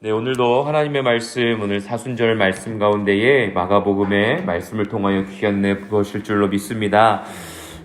네, 오늘도 하나님의 말씀, 오늘 사순절 말씀 가운데에 마가복음의 말씀을 통하여 귀한 내 부으실 줄로 믿습니다.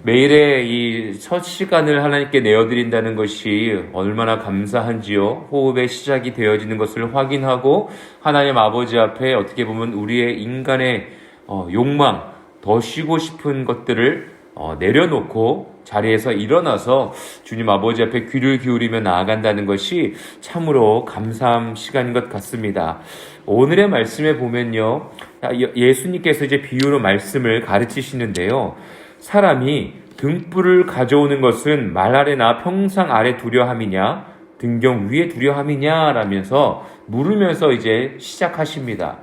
매일의 이 첫 시간을 하나님께 내어드린다는 것이 얼마나 감사한지요. 호흡의 시작이 되어지는 것을 확인하고 하나님 아버지 앞에 어떻게 보면 우리의 인간의 어, 욕망, 더 쉬고 싶은 것들을 어, 내려놓고 자리에서 일어나서 주님 아버지 앞에 귀를 기울이며 나아간다는 것이 참으로 감사한 시간인 것 같습니다. 오늘의 말씀에 보면요. 예- 예수님께서 이제 비유로 말씀을 가르치시는데요. 사람이 등불을 가져오는 것은 말 아래나 평상 아래 두려함이냐, 등경 위에 두려함이냐, 라면서 물으면서 이제 시작하십니다.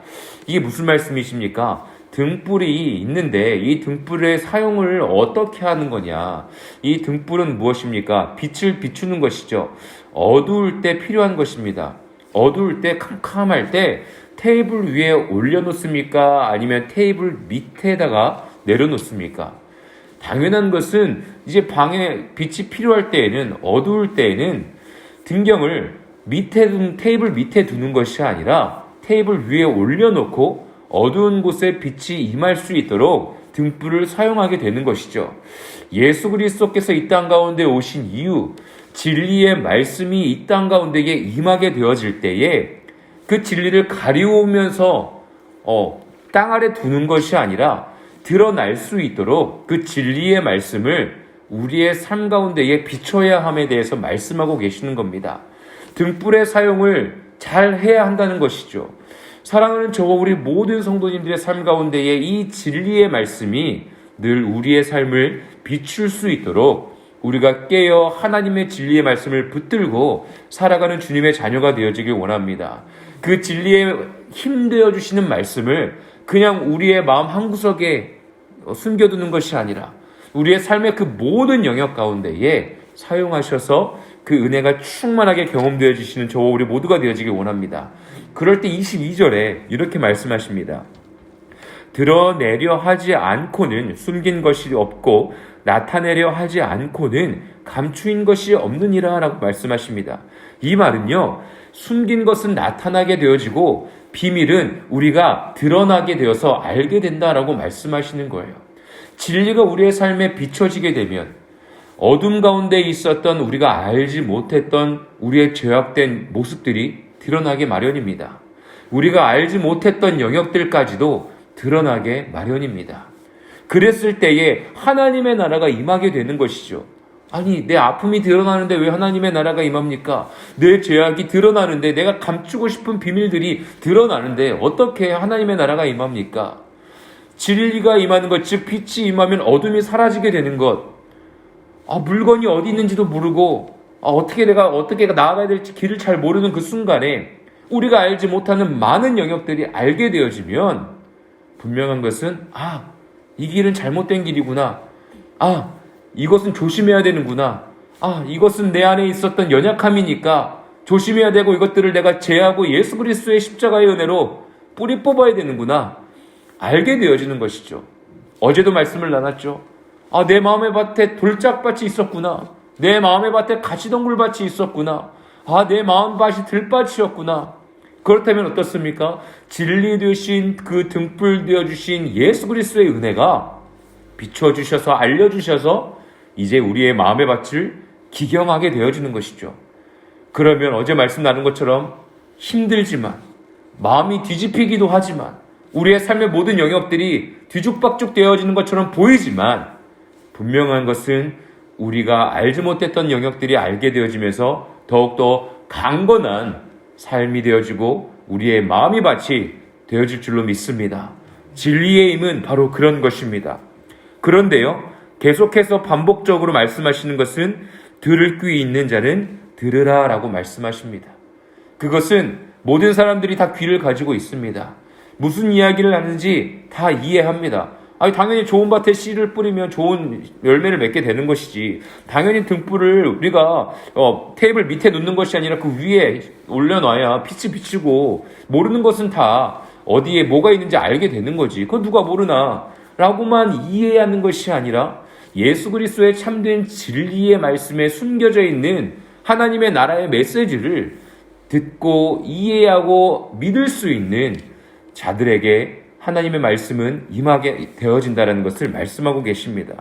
이게 무슨 말씀이십니까? 등불이 있는데 이 등불의 사용을 어떻게 하는 거냐? 이 등불은 무엇입니까? 빛을 비추는 것이죠. 어두울 때 필요한 것입니다. 어두울 때 캄캄할 때 테이블 위에 올려놓습니까? 아니면 테이블 밑에다가 내려놓습니까? 당연한 것은 이제 방에 빛이 필요할 때에는 어두울 때에는 등경을 밑에 둔 테이블 밑에 두는 것이 아니라 테이블 위에 올려놓고 어두운 곳에 빛이 임할 수 있도록 등불을 사용하게 되는 것이죠. 예수 그리스도께서 이 땅 가운데 오신 이유, 진리의 말씀이 이 땅 가운데에 임하게 되어질 때에 그 진리를 가리우면서 어, 땅 아래 두는 것이 아니라 드러날 수 있도록 그 진리의 말씀을 우리의 삶 가운데에 비춰야 함에 대해서 말씀하고 계시는 겁니다. 등불의 사용을 잘 해야 한다는 것이죠. 사랑하는 저와 우리 모든 성도님들의 삶 가운데에 이 진리의 말씀이 늘 우리의 삶을 비출 수 있도록 우리가 깨어 하나님의 진리의 말씀을 붙들고 살아가는 주님의 자녀가 되어지길 원합니다. 그 진리에 힘되어 주시는 말씀을 그냥 우리의 마음 한구석에 숨겨두는 것이 아니라 우리의 삶의 그 모든 영역 가운데에 사용하셔서 그 은혜가 충만하게 경험되어 주시는 저와 우리 모두가 되어지길 원합니다. 그럴 때 22절에 이렇게 말씀하십니다. 드러내려 하지 않고는 숨긴 것이 없고 나타내려 하지 않고는 감추인 것이 없느니라 라고 말씀하십니다. 이 말은요, 숨긴 것은 나타나게 되어지고 비밀은 우리가 드러나게 되어서 알게 된다라고 말씀하시는 거예요. 진리가 우리의 삶에 비춰지게 되면 어둠 가운데 있었던 우리가 알지 못했던 우리의 죄악된 모습들이 드러나게 마련입니다. 우리가 알지 못했던 영역들까지도 드러나게 마련입니다. 그랬을 때에 하나님의 나라가 임하게 되는 것이죠. 아니, 내 아픔이 드러나는데 왜 하나님의 나라가 임합니까? 내 죄악이 드러나는데 내가 감추고 싶은 비밀들이 드러나는데 어떻게 하나님의 나라가 임합니까? 진리가 임하는 것, 즉 빛이 임하면 어둠이 사라지게 되는 것. 아, 물건이 어디 있는지도 모르고 아, 어떻게 내가 어떻게 나아가야 될지 길을 잘 모르는 그 순간에 우리가 알지 못하는 많은 영역들이 알게 되어지면 분명한 것은 아, 이 길은 잘못된 길이구나. 아, 이것은 조심해야 되는구나. 아, 이것은 내 안에 있었던 연약함이니까 조심해야 되고 이것들을 내가 제하고 예수 그리스도의 십자가의 은혜로 뿌리 뽑아야 되는구나. 알게 되어지는 것이죠. 어제도 말씀을 나눴죠. 아, 내 마음의 밭에 돌짝밭이 있었구나. 내 마음의 밭에 가시덩굴밭이 있었구나. 아, 내 마음 밭이 들밭이었구나. 그렇다면 어떻습니까? 진리 되신 그 등불 되어 주신 예수 그리스도의 은혜가 비춰 주셔서 알려 주셔서 이제 우리의 마음의 밭을 기경하게 되어지는 것이죠. 그러면 어제 말씀 나눈 것처럼 힘들지만 마음이 뒤집히기도 하지만 우리의 삶의 모든 영역들이 뒤죽박죽 되어지는 것처럼 보이지만 분명한 것은 우리가 알지 못했던 영역들이 알게 되어지면서 더욱더 강건한 삶이 되어지고 우리의 마음이 밭이 되어질 줄로 믿습니다. 진리의 힘은 바로 그런 것입니다. 그런데요, 계속해서 반복적으로 말씀하시는 것은 들을 귀 있는 자는 들으라 라고 말씀하십니다. 그것은 모든 사람들이 다 귀를 가지고 있습니다. 무슨 이야기를 하는지 다 이해합니다. 아니, 당연히 좋은 밭에 씨를 뿌리면 좋은 열매를 맺게 되는 것이지. 당연히 등불을 우리가 어, 테이블 밑에 놓는 것이 아니라 그 위에 올려놔야 빛이 비치고 모르는 것은 다 어디에 뭐가 있는지 알게 되는 거지. 그건 누가 모르나. 라고만 이해하는 것이 아니라 예수 그리스도의 참된 진리의 말씀에 숨겨져 있는 하나님의 나라의 메시지를 듣고 이해하고 믿을 수 있는 자들에게 하나님의 말씀은 임하게 되어진다는 것을 말씀하고 계십니다.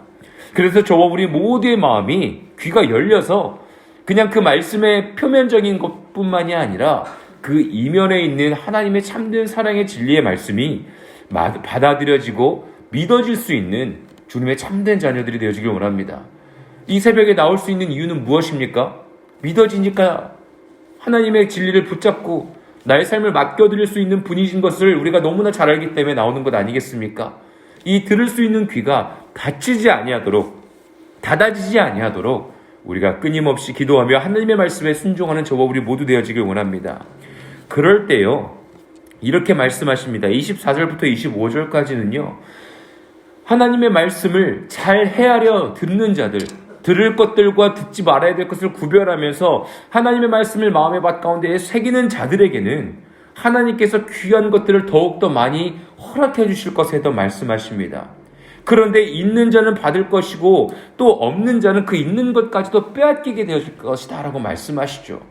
그래서 저와 우리 모두의 마음이 귀가 열려서 그냥 그 말씀의 표면적인 것뿐만이 아니라 그 이면에 있는 하나님의 참된 사랑의 진리의 말씀이 마- 받아들여지고 믿어질 수 있는 주님의 참된 자녀들이 되어지길 원합니다. 이 새벽에 나올 수 있는 이유는 무엇입니까? 믿어지니까 하나님의 진리를 붙잡고 나의 삶을 맡겨드릴 수 있는 분이신 것을 우리가 너무나 잘 알기 때문에 나오는 것 아니겠습니까? 이 들을 수 있는 귀가 닫히지 아니하도록 닫아지지 아니하도록 우리가 끊임없이 기도하며 하나님의 말씀에 순종하는 저와 우리 모두 되어지길 원합니다. 그럴 때요. 이렇게 말씀하십니다. 24절부터 25절까지는요. 하나님의 말씀을 잘 헤아려 듣는 자들, 들을 것들과 듣지 말아야 될 것을 구별하면서 하나님의 말씀을 마음의 밭 가운데에 새기는 자들에게는 하나님께서 귀한 것들을 더욱더 많이 허락해 주실 것에 더 말씀하십니다. 그런데 있는 자는 받을 것이고 또 없는 자는 그 있는 것까지도 빼앗기게 되어질 것이다 라고 말씀하시죠.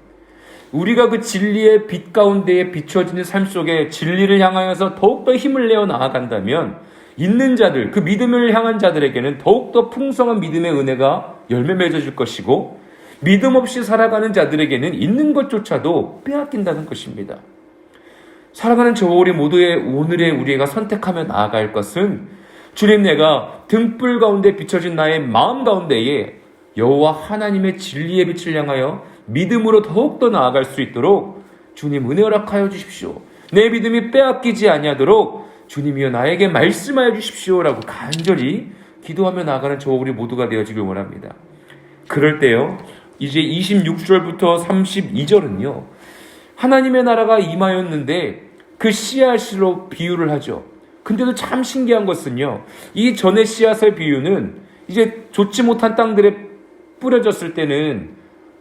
우리가 그 진리의 빛 가운데에 비춰지는 삶 속에 진리를 향하여서 더욱더 힘을 내어 나아간다면 있는 자들, 그 믿음을 향한 자들에게는 더욱더 풍성한 믿음의 은혜가 열매 맺어질 것이고 믿음 없이 살아가는 자들에게는 있는 것조차도 빼앗긴다는 것입니다. 살아가는 저와 우리 모두의 오늘의 우리가 선택하며 나아갈 것은 주님 내가 등불 가운데 비춰진 나의 마음 가운데에 여호와 하나님의 진리의 빛을 향하여 믿음으로 더욱더 나아갈 수 있도록 주님 은혜 허락하여 주십시오. 내 믿음이 빼앗기지 아니하도록 주님이여 나에게 말씀하여 주십시오라고 간절히 기도하며 나아가는 저 우리 모두가 되어지길 원합니다. 그럴 때요. 이제 26절부터 32절은요. 하나님의 나라가 임하였는데 그 씨앗으로 비유를 하죠. 근데도 참 신기한 것은요. 이 전의 씨앗의 비유는 이제 좋지 못한 땅들에 뿌려졌을 때는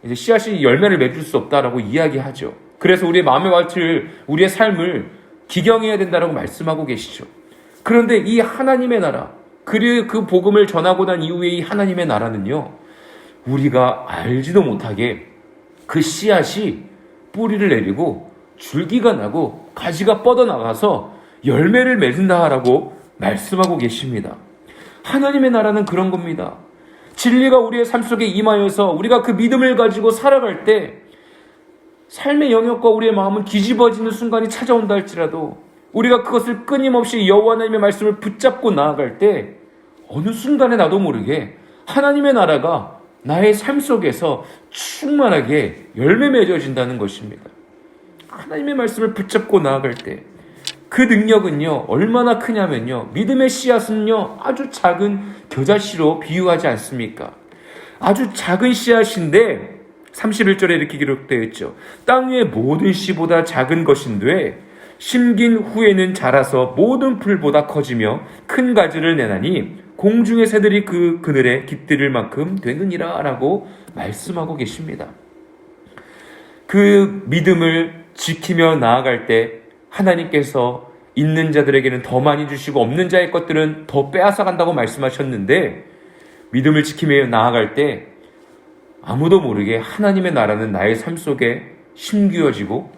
이제 씨앗이 열매를 맺을 수 없다라고 이야기하죠. 그래서 우리의 마음의 밭을 우리의 삶을 기경해야 된다라고 말씀하고 계시죠. 그런데 이 하나님의 나라, 그리고 그 복음을 전하고 난 이후에 이 하나님의 나라는요. 우리가 알지도 못하게 그 씨앗이 뿌리를 내리고 줄기가 나고 가지가 뻗어나가서 열매를 맺는다라고 말씀하고 계십니다. 하나님의 나라는 그런 겁니다. 진리가 우리의 삶 속에 임하여서 우리가 그 믿음을 가지고 살아갈 때 삶의 영역과 우리의 마음은 뒤집어지는 순간이 찾아온다 할지라도 우리가 그것을 끊임없이 여호와 하나님의 말씀을 붙잡고 나아갈 때 어느 순간에 나도 모르게 하나님의 나라가 나의 삶 속에서 충만하게 열매 맺어진다는 것입니다. 하나님의 말씀을 붙잡고 나아갈 때 그 능력은요 얼마나 크냐면요 믿음의 씨앗은요 아주 작은 겨자씨로 비유하지 않습니까? 아주 작은 씨앗인데 31절에 이렇게 기록되어 있죠. 땅 위의 모든 씨보다 작은 것인데 심긴 후에는 자라서 모든 풀보다 커지며 큰 가지를 내나니 공중의 새들이 그 그늘에 깃들일 만큼 되느니라 라고 말씀하고 계십니다. 그 믿음을 지키며 나아갈 때 하나님께서 있는 자들에게는 더 많이 주시고 없는 자의 것들은 더 빼앗아 간다고 말씀하셨는데 믿음을 지키며 나아갈 때 아무도 모르게 하나님의 나라는 나의 삶 속에 심기어지고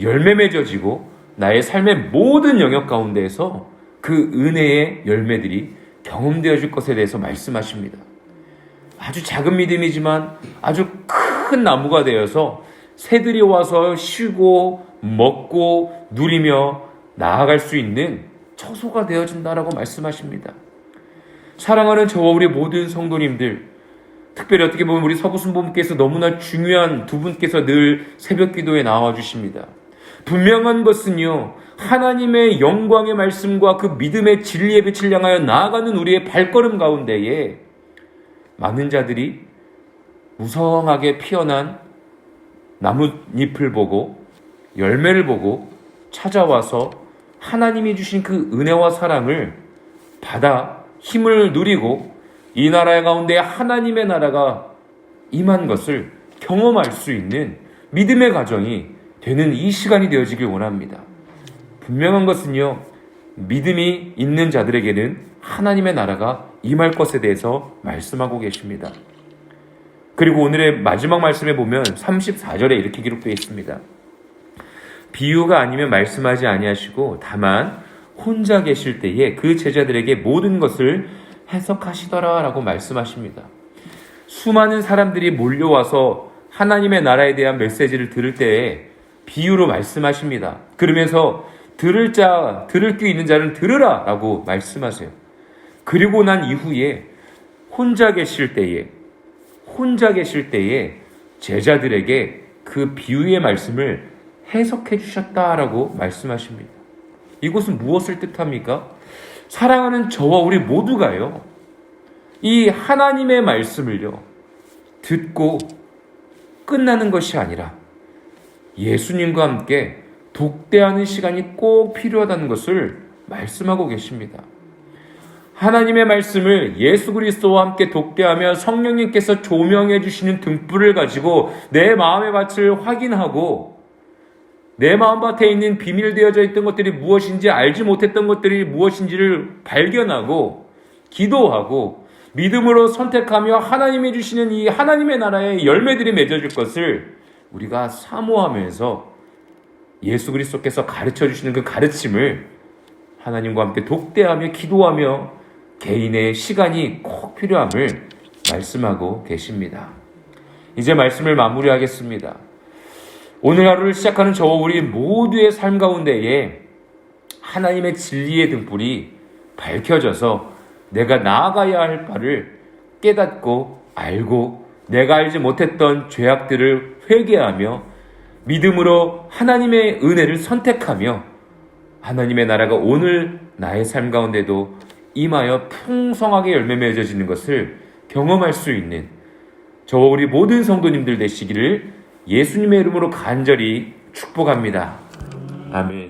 열매 맺어지고 나의 삶의 모든 영역 가운데에서 그 은혜의 열매들이 경험되어질 것에 대해서 말씀하십니다. 아주 작은 믿음이지만 아주 큰 나무가 되어서 새들이 와서 쉬고 먹고 누리며 나아갈 수 있는 처소가 되어진다라고 말씀하십니다. 사랑하는 저와 우리 모든 성도님들, 특별히 어떻게 보면 우리 서부순보님께서 너무나 중요한 두 분께서 늘 새벽 기도에 나와 주십니다. 분명한 것은요, 하나님의 영광의 말씀과 그 믿음의 진리의 빛을 향하여 나아가는 우리의 발걸음 가운데에 많은 자들이 무성하게 피어난 나뭇잎을 보고 열매를 보고 찾아와서 하나님이 주신 그 은혜와 사랑을 받아 힘을 누리고 이 나라 가운데 하나님의 나라가 임한 것을 경험할 수 있는 믿음의 가정이 되는 이 시간이 되어지길 원합니다. 분명한 것은요, 믿음이 있는 자들에게는 하나님의 나라가 임할 것에 대해서 말씀하고 계십니다. 그리고 오늘의 마지막 말씀에 보면 34절에 이렇게 기록되어 있습니다. 비유가 아니면 말씀하지 아니하시고 다만 혼자 계실 때에 그 제자들에게 모든 것을 해석하시더라라고 말씀하십니다. 수많은 사람들이 몰려와서 하나님의 나라에 대한 메시지를 들을 때에 비유로 말씀하십니다. 그러면서 들을 자, 들을 귀 있는 자는 들으라 라고 말씀하세요. 그리고 난 이후에 혼자 계실 때에, 혼자 계실 때에 제자들에게 그 비유의 말씀을 해석해 주셨다라고 말씀하십니다. 이것은 무엇을 뜻합니까? 사랑하는 저와 우리 모두가요, 이 하나님의 말씀을요, 듣고 끝나는 것이 아니라 예수님과 함께 독대하는 시간이 꼭 필요하다는 것을 말씀하고 계십니다. 하나님의 말씀을 예수 그리스도와 함께 독대하며 성령님께서 조명해 주시는 등불을 가지고 내 마음의 밭을 확인하고 내 마음밭에 있는 비밀되어져 있던 것들이 무엇인지 알지 못했던 것들이 무엇인지를 발견하고 기도하고 믿음으로 선택하며 하나님이 주시는 이 하나님의 나라의 열매들이 맺어질 것을 우리가 사모하면서 예수 그리스도께서 가르쳐 주시는 그 가르침을 하나님과 함께 독대하며 기도하며 개인의 시간이 꼭 필요함을 말씀하고 계십니다. 이제 말씀을 마무리하겠습니다. 오늘 하루를 시작하는 저와 우리 모두의 삶 가운데에 하나님의 진리의 등불이 밝혀져서 내가 나아가야 할 바를 깨닫고 알고 내가 알지 못했던 죄악들을 회개하며 믿음으로 하나님의 은혜를 선택하며 하나님의 나라가 오늘 나의 삶 가운데도 임하여 풍성하게 열매 맺어지는 것을 경험할 수 있는 저와 우리 모든 성도님들 되시기를 예수님의 이름으로 간절히 축복합니다. 아멘.